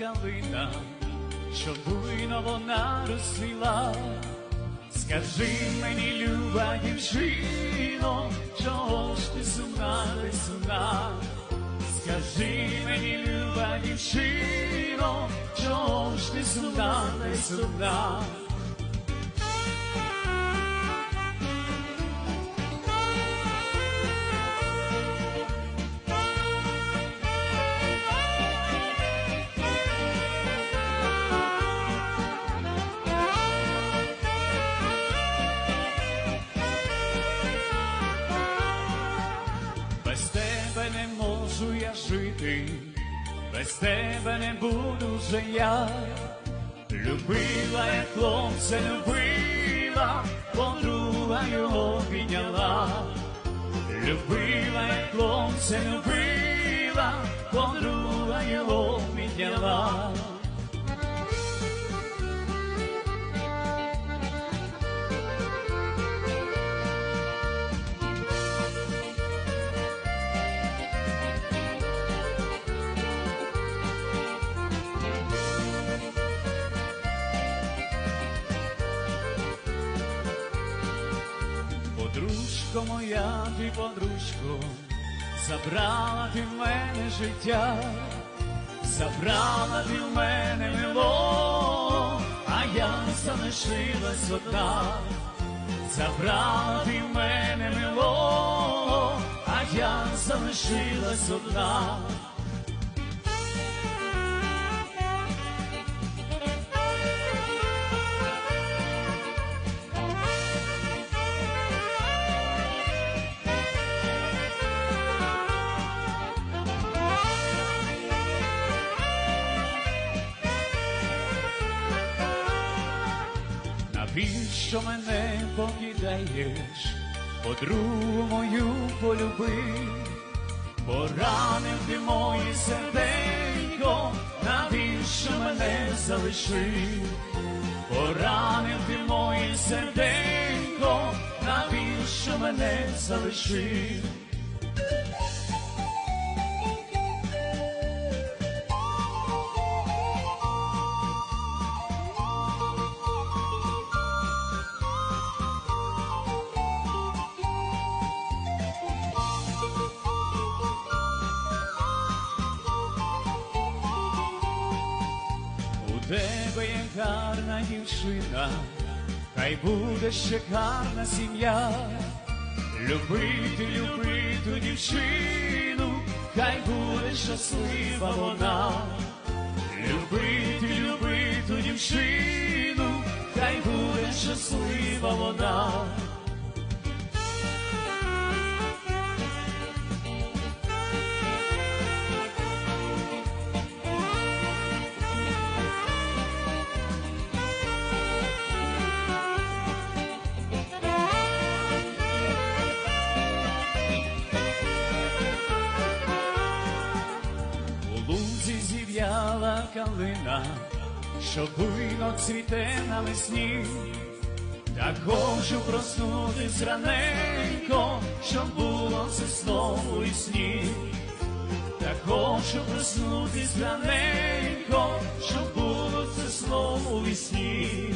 калина, що буйно вона розсвіла, Скажи мені, люба дівчино, чого ж ти сумна, ти сумна? Скажи мені, люба дівчино, чого ж ти сумна, ти сумна? Можу я жити, без тебе не буду вже я. Любила, я хлопця любила, подруга його підняла. Любила, я хлопця любила, подруга його підняла. Подружко моя, ти подружко, забрала ти в мене життя, забрала ти в мене мило, а я залишилась одна, забрала ти в мене мило, а я залишилась одна. Навіщо мене покидаєш, подругу мою полюби, поранив ти моє серденько, навіщо мене залишив, поранив ти моє серденько, навіщо мене залишив. Тебе є гарна дівчина, хай буде ще гарна сім'я. Любити, любити дівчину, хай буде щаслива вона. Любити, любити дівчину, хай буде щаслива вона. калина, що буйно цвіте на весні, так хочу проснутись раненько, щоб було це слово і сні, так хочу проснутись раненько, щоб було це слово і сні.